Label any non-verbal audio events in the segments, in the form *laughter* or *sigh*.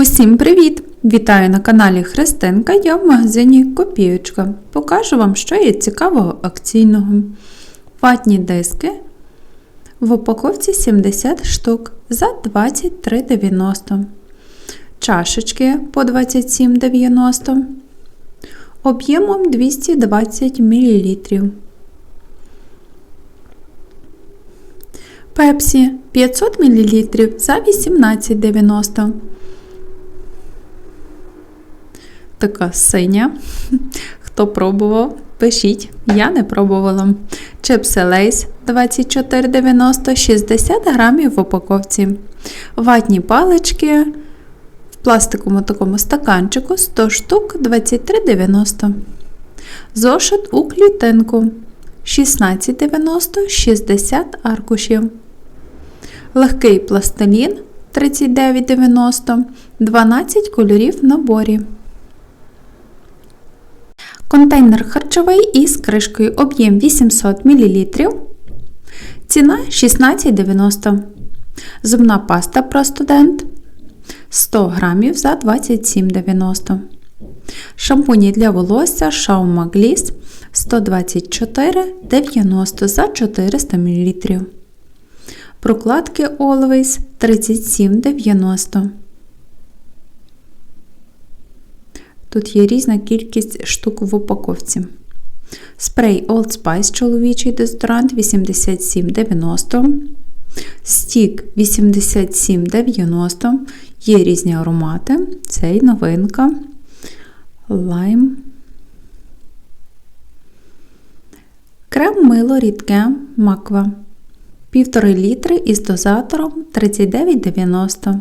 Усім привіт! Вітаю на каналі Христинка. Я в магазині Копієчка. Покажу вам, що є цікавого акційного. Ватні диски в упаковці 70 штук за 23,90. Чашечки по 27,90. Об'ємом 220 мл. Пепсі 500 мл за 18,90. Така синя. *laughs* Хто пробував, пишіть. Я не пробувала. Чипси Лейс 24,90 60 грамів в упаковці. Ватні палички в пластиковому такому стаканчику 100 штук 23,90. Зошит у клітинку 16,90 60 аркушів. Легкий пластилін 39,90 12 кольорів в наборі. Контейнер харчовий із кришкою об'єм 800 мл. Ціна 16,90. Зубна паста Простудент 100 грамів за 27,90. Шампуні для волосся Шаума Гліс 124,90 за 400 мл. Прокладки Always 37,90. Тут є різна кількість штук в упаковці. Спрей Old Spice чоловічий дезодорант 87,90. Стік 87,90. Є різні аромати. Цей новинка. Лайм. Крем мило рідке маква. 1,5 літри із дозатором 39,90.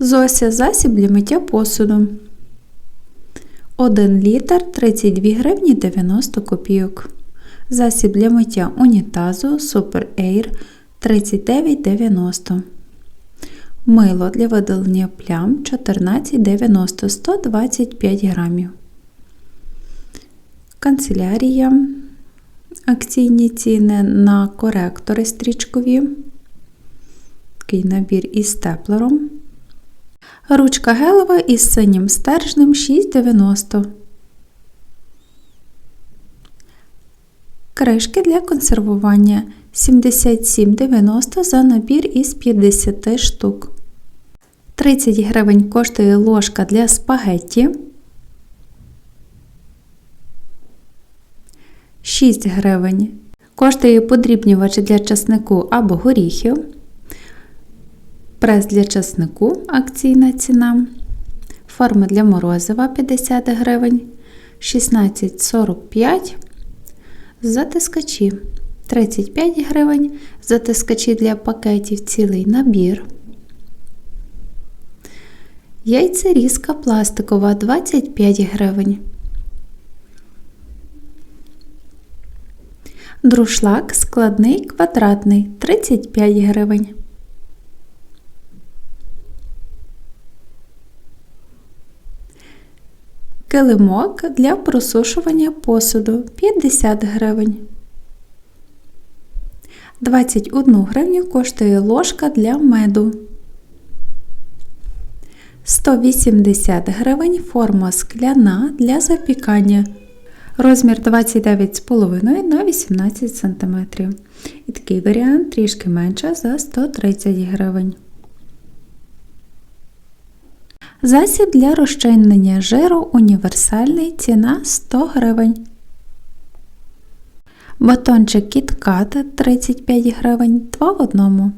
Зося засіб для миття посуду. 1 літр 32 гривні 90 копійок. Засіб для миття унітазу Super Air 39,90. Мило для видалення плям 14,90 125 грамів. Канцелярія. Акційні ціни на коректори стрічкові. Такий набір із степлером. Ручка гелева із синім стержнем 6,90. Кришки для консервування 77,90 за набір із 50 штук. 30 гривень коштує ложка для спагетті. 6 гривень коштує подрібнювач для часнику або горіхів. Прес для часнику акційна ціна. Форма для морозива 50 гривень. 16,45 затискачі 35 гривень. Затискачі для пакетів цілий набір. Яйцерізка пластикова 25 гривень. Друшлак складний квадратний 35 гривень. Килимок для просушування посуду 50 гривень. 21 гривню коштує ложка для меду. 180 гривень форма скляна для запікання. Розмір 29,5 на 18 см. І такий варіант трішки менше за 130 гривень. Засіб для розчинення жиру універсальний ціна 100 гривень. Батончик кіткат 35 гривень 2 в одному.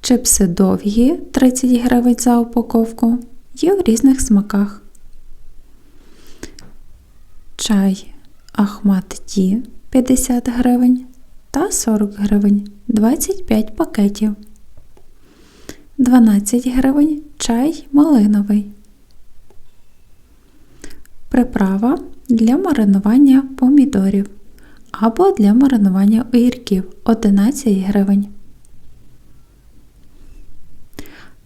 Чипси довгі 30 гривень за упаковку. Є в різних смаках. Чай Ахмат Ті 50 гривень та 40 гривень 25 пакетів. 12 гривень чай малиновий. Приправа для маринування помідорів або для маринування огірків 11 гривень.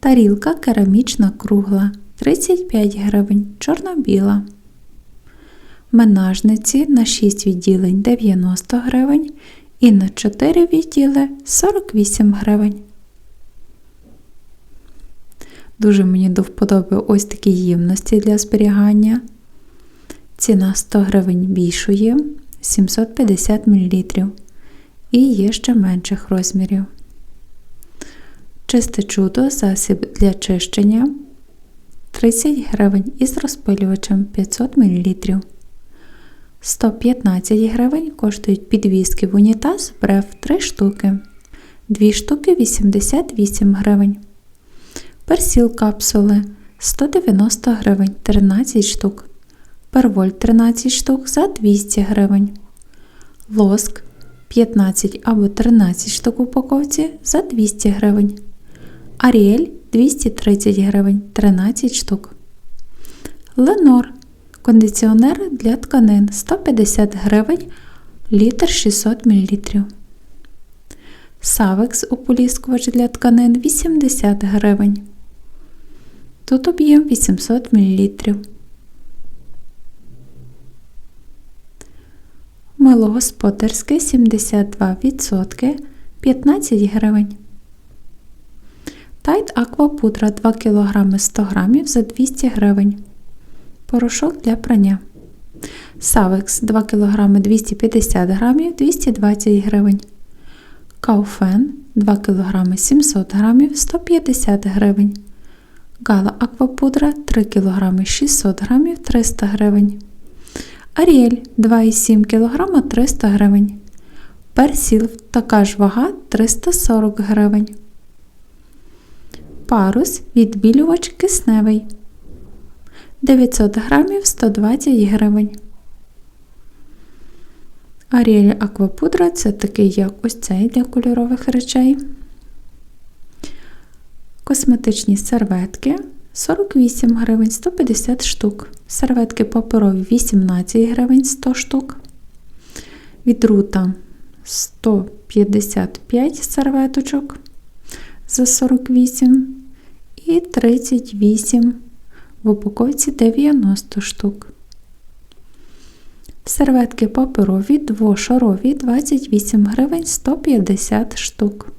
Тарілка керамічна кругла 35 гривень, чорно-біла. Менажниці на 6 відділень 90 гривень і на 4 відділи 48 гривень. Дуже мені до вподоби ось такі ємності для зберігання. Ціна 100 гривень більшої 750 мл. І є ще менших розмірів. Чисте чудо засіб для чищення 30 гривень із розпилювачем 500 мл. 115 гривень коштують підвіски в унітаз брев 3 штуки. 2 штуки 88 гривень. Персіл капсули 190 гривень 13 штук. Перволь 13 штук за 200 гривень. Лоск 15 або 13 штук упаковці за 200 гривень. Аріель 230 гривень 13 штук. Ленор кондиціонер для тканин 150 гривень літр 600 мл. Савекс ополіскувач для тканин 80 гривень. Тут об'єм 800 мл. Мило господарське 72% 15 гривень. Тайт аквапудра 2 кг 100 г за 200 гривень. Порошок для прання. Савекс 2 кг 250 г 220 гривень. Кауфен 2 кг 700 г 150 гривень. Гала аквапудра 3 кг 600 г 300 гривень. Аріель 2,7 кг 300 гривень. Персіл така ж вага 340 гривень. Парус відбілювач кисневий 900 грамів 120 гривень. Аріель аквапудра це такий, як ось цей для кольорових речей. Косметичні серветки 48 гривень 150 штук. Серветки паперові 18 гривень 100 штук. Від рута 155 серветочок за 48 і 38 в упаковці 90 штук. Серветки паперові двошарові 28 гривень 150 штук.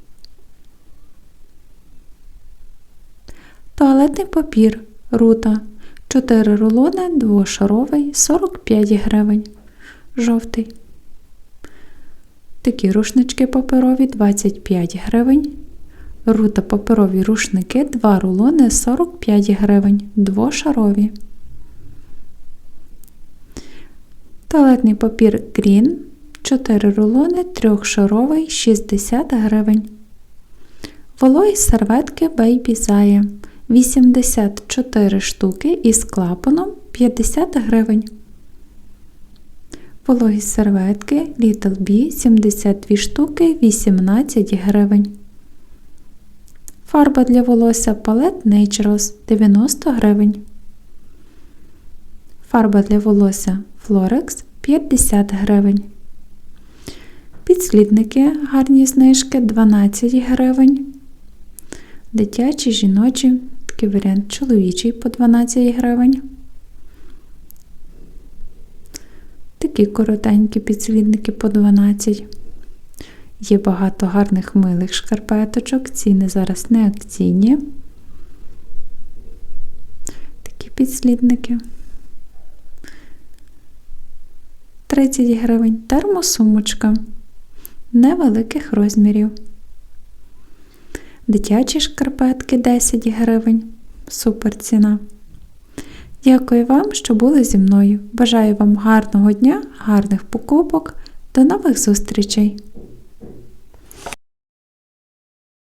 Туалетний папір рута 4 рулони двошаровий 45 гривень. Жовтий. Такі рушнички паперові 25 гривень. Рута паперові рушники 2 рулони 45 гривень. Двошарові. Туалетний папір Green 4 рулони трьохшаровий 60 гривень. Вологі серветки Baby Zaya 84 штуки із клапаном 50 гривень. Вологі серветки Little B 72 штуки 18 гривень. Фарба для волосся Palette Naturals 90 гривень. Фарба для волосся Florex 50 гривень. Підслідники гарні знижки 12 гривень. Дитячі, жіночі, такий варіант чоловічий по 12 гривень. Такі коротенькі підслідники по 12. Є багато гарних милих шкарпеточок, ціни зараз не акційні. Такі підслідники. 30 гривень термосумочка невеликих розмірів. Дитячі шкарпетки 10 гривень. Супер ціна. Дякую вам, що були зі мною. Бажаю вам гарного дня, гарних покупок. До нових зустрічей!